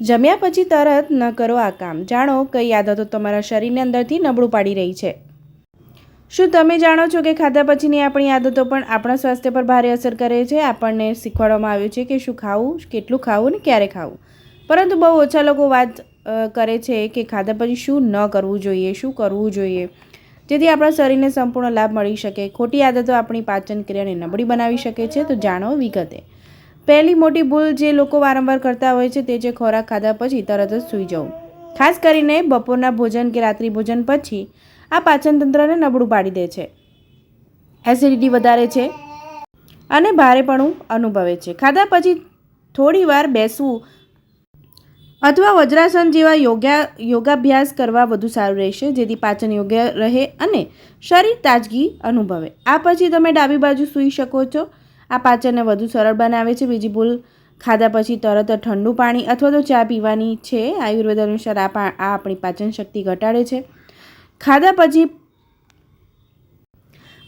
જમ્યા પછી તરત ન કરો આ કામ. જાણો કઈ આદતો તમારા શરીરને અંદરથી નબળું પાડી રહી છે. શું તમે જાણો છો કે ખાધા પછીની આપણી આદતો પણ આપણા સ્વાસ્થ્ય પર ભારે અસર કરે છે? આપણને શીખવાડવામાં આવ્યું છે કે શું ખાવું, કેટલું ખાવું ને ક્યારે ખાવું. પરંતુ બહુ ઓછા લોકો વાત કરે છે કે ખાધા પછી શું ન કરવું જોઈએ, શું કરવું જોઈએ. જેથી આપણા શરીરને સંપૂર્ણ લાભ મળી શકે. ખોટી આદતો આપણી પાચન ક્રિયાને નબળી બનાવી શકે છે. તો જાણો વિગતે. પહેલી મોટી ભૂલ જે લોકો વારંવાર કરતા હોય છે તે છે ખોરાક ખાધા પછી તરત જ સૂઈ જવું. ખાસ કરીને બપોરના ભોજન કે રાત્રિ ભોજન પછી આ પાચનતંત્રને નબળું પાડી દે છે. એસિડિટી વધારે છે અને ભારેપણું અનુભવે છે. ખાધા પછી થોડી વાર બેસવું અથવા વજ્રાસન જેવા યોગા યોગાભ્યાસ કરવા વધુ સારું રહેશે, જેથી પાચન યોગ્ય રહે અને શરીર તાજગી અનુભવે. આ પછી તમે ડાબી બાજુ સૂઈ શકો છો. આ પાચનને વધુ સરળ બનાવે છે. બીજી ભૂલ, ખાધા પછી તરત ઠંડુ પાણી અથવા તો ચા પીવાની છે. આયુર્વેદ અનુસાર આ આ આપણી પાચન શક્તિ ઘટાડે છે. ખાધા પછી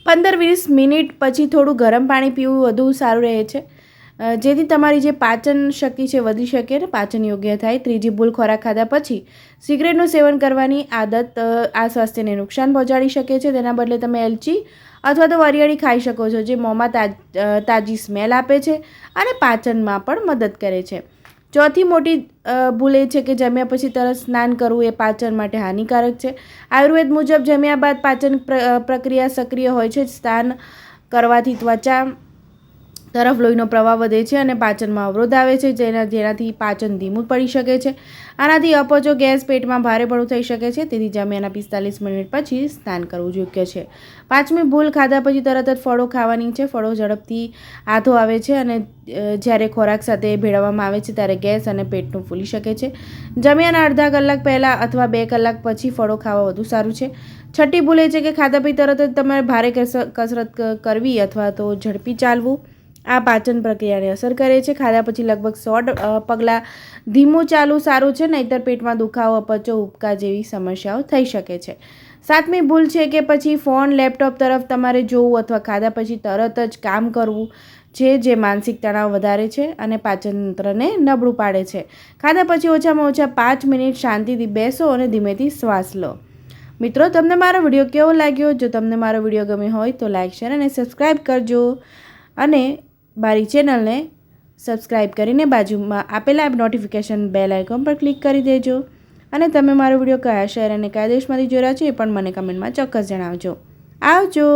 પંદર વીસ મિનિટ પછી થોડું ગરમ પાણી પીવું વધુ સારું રહે છે. જેથી તમારી જે પાચન શક્તિ છે વધી શકે અને પાચન યોગ્ય થાય, ત્રીજી ભૂલ ખોરાક ખાધા પછી સિગરેટનું સેવન કરવાની આદત આ સ્વાસ્થ્યને નુકસાન પહોંચાડી શકે છે. તેના બદલે તમે એલચી અથવા તો વરિયાળી ખાઈ શકો છો, જે મોંમાં તાજ તાજી સ્મેલ આપે છે અને પાચનમાં પણ મદદ કરે છે. ચોથી મોટી ભૂલ એ છે કે જમ્યા પછી તરત સ્નાન કરવું એ પાચન માટે હાનિકારક છે. આયુર્વેદ મુજબ જમ્યા બાદ પાચન પ્ર- પ્રક્રિયા સક્રિય હોય છે. સ્નાન કરવાથી ત્વચા તરફ લોહીનો પ્રવાહ વધે છે અને પાચનમાં અવરોધ આવે છે, જેના જેનાથી પાચન ધીમું પડી શકે છે. આનાથી અપચો ગેસ પેટમાં ભારેપણું થઈ શકે છે, તેથી જમ્યાના પિસ્તાલીસ મિનિટ પછી સ્નાન કરવું યોગ્ય છે. પાંચમી ભૂલ, ખાધા પછી તરત જ ફળો ખાવાની છે. ફળો ઝડપથી હાથો આવે છે અને જ્યારે ખોરાક સાથે ભેળવવામાં આવે છે, ત્યારે ગેસ અને પેટનું ફૂલી શકે છે. જમ્યાના અડધા કલાક પહેલાં અથવા બે કલાક પછી ફળો ખાવા વધુ સારું છે. છઠ્ઠી ભૂલ એ છે કે ખાધા પછી તરત જ તમારે ભારે કસ- કસરત કરવી અથવા તો ઝડપી ચાલવું. આ પાચન પ્રક્રિયાને અસર કરે છે. ખાધા પછી લગભગ સો પગલાં ધીમું ચાલું સારું છે, નહીતર પેટમાં દુખાવો, અપચો ઉપકા જેવી સમસ્યાઓ થઈ શકે છે. સાતમી ભૂલ છે કે પછી ફોન, લેપટોપ તરફ તમારે જોવું અથવા ખાધા પછી તરત જ કામ કરવું છે જે માનસિક તણાવ વધારે છે અને પાચનતંત્રને નબળું પાડે છે. ખાધા પછી ઓછામાં ઓછા પાંચ મિનિટ શાંતિથી બેસો અને ધીમેથી શ્વાસ લો. મિત્રો, તમને મારો વીડિયો કેવો લાગ્યો? જો તમને મારો વીડિયો ગમ્યો હોય તો લાઇક શેર અને સબસ્ક્રાઈબ કરજો. અને મારી ચેનલને સબસ્ક્રાઈબ કરીને બાજુમાં આપેલા નોટિફિકેશન બેલ આઇકોન પર ક્લિક કરી દેજો. અને તમે મારો વીડિયો કયા શહેર અને કયા દેશમાંથી જોયા છે એ પણ મને કમેન્ટમાં ચોક્કસ જણાવજો. આવજો.